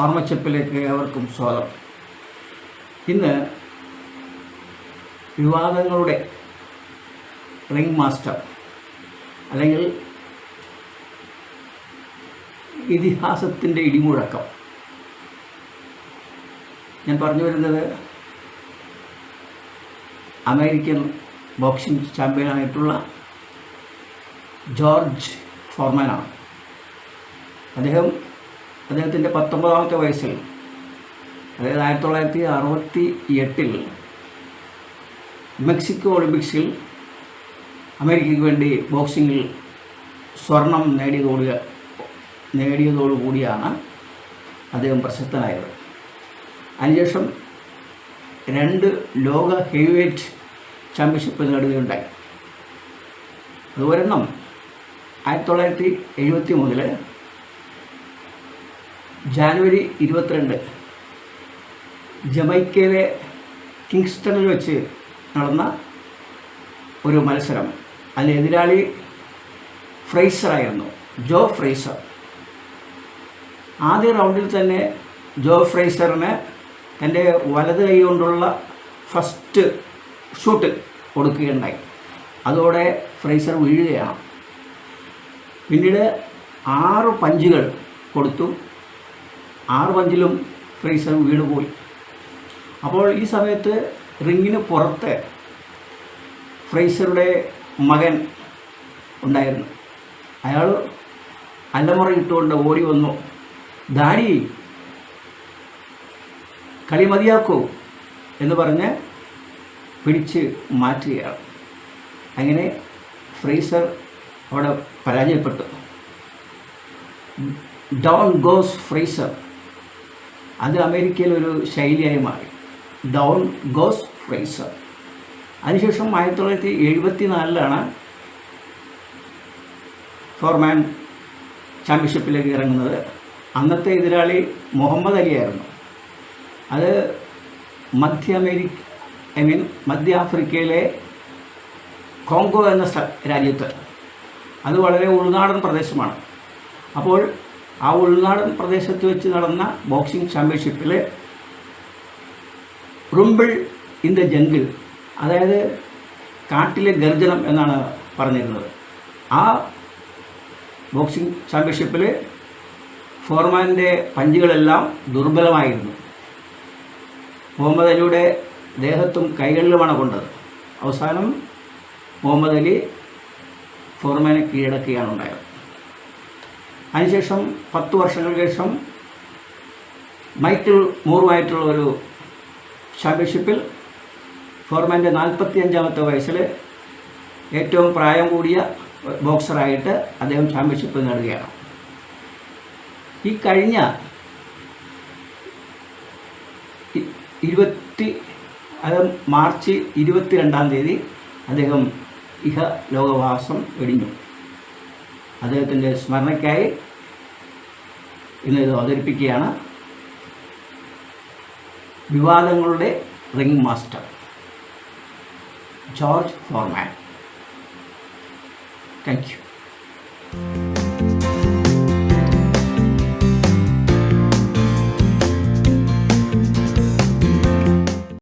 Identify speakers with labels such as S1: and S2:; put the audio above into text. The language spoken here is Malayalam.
S1: ഓർമ്മച്ചപ്പിലേക്ക് ഏവർക്കും സ്വാഗതം. ഇന്ന് വിവാദങ്ങളുടെ റിംഗ് മാസ്റ്റർ അല്ലെങ്കിൽ ഇതിഹാസത്തിന്റെ ഇടിമുഴക്കം. ഞാൻ പറഞ്ഞു വരുന്നത് അമേരിക്കൻ ബോക്സിംഗ് ചാമ്പ്യനായിട്ടുള്ള ജോർജ് ഫോർമാനാണ്. അദ്ദേഹം അദ്ദേഹത്തിന്റെ പത്തൊമ്പതാമത്തെ വയസ്സിൽ അതായത് ആയിരത്തി തൊള്ളായിരത്തി അറുപത്തി എട്ടിൽ മെക്സിക്കോ ഒളിമ്പിക്സിൽ അമേരിക്കയ്ക്ക് വേണ്ടി ബോക്സിങ്ങിൽ സ്വർണം നേടിയതോട് നേടിയതോടുകൂടിയാണ് അദ്ദേഹം പ്രശസ്തനായത്. അതിനുശേഷം രണ്ട് ലോക ഹെവിവെയ്റ്റ് ചാമ്പ്യൻഷിപ്പ് നേടുകയുണ്ടായി. അതുപോലെ ആയിരത്തി തൊള്ളായിരത്തി എഴുപത്തി മൂന്നിൽ ജാനുവരി ഇരുപത്തിരണ്ട് ജമൈക്കയിലെ കിങ്സ്റ്റണിൽ വെച്ച് നടന്ന ഒരു മത്സരം. അതിൽ എതിരാളി ഫ്രൈസറായിരുന്നു ജോ ഫ്രൈസർ. ആദ്യ റൗണ്ടിൽ തന്നെ ജോ ഫ്രൈസറിന് തന്റെ വലത് കൈ കൊണ്ടുള്ള ഫസ്റ്റ് ഷൂട്ട് കൊടുക്കുകയുണ്ടായി. അതോടെ ഫ്രൈസർ വീഴുകയാണ്. പിന്നീട് ആറ് പഞ്ചുകൾ കൊടുത്തു. ആറ് പഞ്ചിലും ഫ്രീസർ വീണുപോയി അപ്പോൾ ഈ സമയത്ത് റിങ്ങിന് പുറത്ത് ഫ്രൈസറുടെ മകൻ ഉണ്ടായിരുന്നു. അയാൾ അല്ലമുറ ഇട്ടുകൊണ്ട് ഓടി വന്നു. ഡാഡി കളി മതിയാക്കൂ എന്ന് പറഞ്ഞ് പിടിച്ച് മാറ്റുകയാണ്. അങ്ങനെ ഫ്രീസർ അവിടെ പരാജയപ്പെട്ടു. ഡോൺ ഗോസ് ഫ്രീസർ അത് അമേരിക്കയിൽ ഒരു ശൈലിയായി മാറി. ഡൗൺ ഗോസ് ഫ്രൈസർ അതിനുശേഷം ആയിരത്തി തൊള്ളായിരത്തി എഴുപത്തി നാലിലാണ് ഫോർമാൻ ചാമ്പ്യൻഷിപ്പിലേക്ക് ഇറങ്ങുന്നത്. അന്നത്തെ എതിരാളി മുഹമ്മദ് അലിയായിരുന്നു അത് മധ്യ അമേരിക്ക ഐ മീൻ മധ്യ ആഫ്രിക്കയിലെ കോങ്കോ എന്ന രാജ്യത്ത്. അത് വളരെ ഉൾനാടൻ പ്രദേശമാണ്. അപ്പോൾ ആ ഉൾനാടൻ പ്രദേശത്ത് വെച്ച് നടന്ന ബോക്സിംഗ് ചാമ്പ്യൻഷിപ്പിൽ റുംബിൾ ഇൻ ദ ജംഗിൾ അതായത് കാട്ടിലെ ഗർജനം എന്നാണ് പറഞ്ഞിരുന്നത്. ആ ബോക്സിംഗ് ചാമ്പ്യൻഷിപ്പിൽ ഫോർമാന്റെ പഞ്ചുകളെല്ലാം ദുർബലമായിരുന്നു. മുഹമ്മദ് അലിയുടെ ദേഹത്തും കൈകളിലുമാണ് കൊണ്ടത്. അവസാനം മുഹമ്മദ് അലി ഫോർമാനെ കീഴടക്കുകയാണ് ഉണ്ടായത്. അതിനുശേഷം പത്ത് വർഷങ്ങൾക്ക് ശേഷം മൈക്കിൾ മൂറുമായിട്ടുള്ള ഒരു ചാമ്പ്യൻഷിപ്പിൽ ഫോർമാന്റെ നാൽപ്പത്തി അഞ്ചാമത്തെ വയസ്സിൽ ഏറ്റവും പ്രായം കൂടിയ ബോക്സറായിട്ട് അദ്ദേഹം ചാമ്പ്യൻഷിപ്പ് നേടുകയാണ്. ഈ കഴിഞ്ഞ ഇരുപത്തി അത് മാർച്ച് ഇരുപത്തി രണ്ടാം തീയതി അദ്ദേഹം ഇഹ ലോകവാസം വെടിഞ്ഞു. അദ്ദേഹത്തിന്റെ സ്മരണയ്ക്കായി ഇന്ന് ഇത് അവതരിപ്പിക്കുകയാണ്. വിവാദങ്ങളുടെ ring master George Foreman. Thank you.